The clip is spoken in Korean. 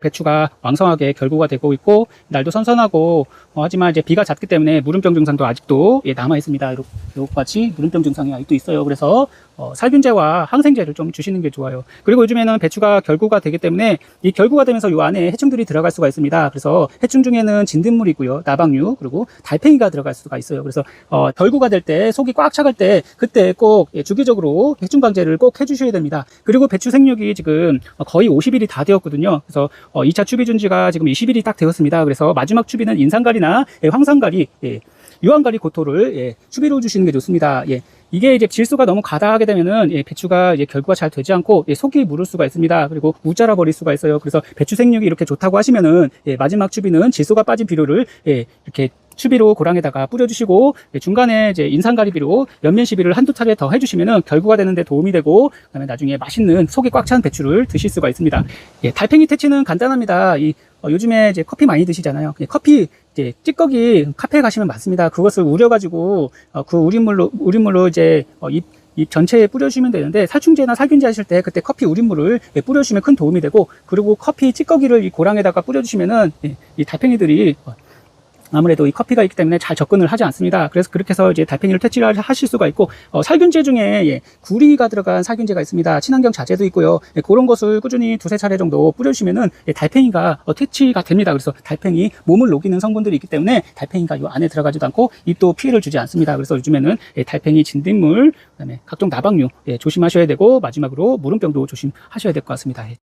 배추가 왕성하게 결구가 되고 있고 날도 선선하고 어, 하지만 이제 비가 잦기 때문에 무름병 증상도 아직도 예, 남아 있습니다. 이렇게 같이 무름병 증상이 아직도 있어요. 그래서 어, 살균제와 항생제를 좀 주시는 게 좋아요. 그리고 요즘에는 배추가 결구가 되기 때문에 이 결구가 되면서 요 안에 해충들이 들어갈 수가 있습니다. 그래서 해충 중에는 진딧물이고요, 나방류 그리고 달팽이가 들어갈 수가 있어요. 그래서 어, 결구가 될 때 속이 꽉 차갈 때 그때 꼭 예, 주기적으로 해충 방제를 꼭 해주셔야 됩니다. 그리고 배추 생육이 지금 어, 거의 50일이 다 되었거든요. 그래서 어, 2차 추비 준지가 지금 20일이 딱 되었습니다. 그래서 마지막 추비는 인산가리나 예, 황산가리, 예, 유황가리 고토를 예, 추비로 주시는 게 좋습니다. 예. 이게 이제 질소가 너무 가다하게 되면은 예, 배추가 이제 결구가 잘 되지 않고 예, 속이 무를 수가 있습니다. 그리고 우자라 버릴 수가 있어요. 그래서 배추 생육이 이렇게 좋다고 하시면은 예, 마지막 추비는 질소가 빠진 비료를 예, 이렇게 추비로 고랑에다가 뿌려주시고 예, 중간에 이제 인산가리비로 연면 시비를 한두 차례 더 해주시면은 결구가 되는데 도움이 되고 그다음에 나중에 맛있는 속이 꽉 찬 배추를 드실 수가 있습니다. 예, 달팽이 퇴치는 간단합니다. 이 어, 요즘에 이제 커피 많이 드시잖아요. 예, 커피 이제 찌꺼기 카페에 가시면 많습니다. 그것을 우려가지고 어, 그 우린물로 우린물로 이제 어, 잎, 잎 전체에 뿌려주시면 되는데 살충제나 살균제 하실 때 그때 커피 우린물을 예, 뿌려주시면 큰 도움이 되고 그리고 커피 찌꺼기를 이 고랑에다가 뿌려주시면은 예, 이 달팽이들이 어, 아무래도 이 커피가 있기 때문에 잘 접근을 하지 않습니다. 그래서 그렇게 해서 이제 달팽이를 퇴치를 하실 수가 있고 어, 살균제 중에 예, 구리가 들어간 살균제가 있습니다. 친환경 자재도 있고요. 예, 그런 것을 꾸준히 두세 차례 정도 뿌려주시면은 예, 달팽이가 어, 퇴치가 됩니다. 그래서 달팽이 몸을 녹이는 성분들이 있기 때문에 달팽이가 이 안에 들어가지도 않고 잎도 피해를 주지 않습니다. 그래서 요즘에는 예, 달팽이 진딧물, 그다음에 각종 나방류 예, 조심하셔야 되고 마지막으로 무름병도 조심하셔야 될 것 같습니다. 예.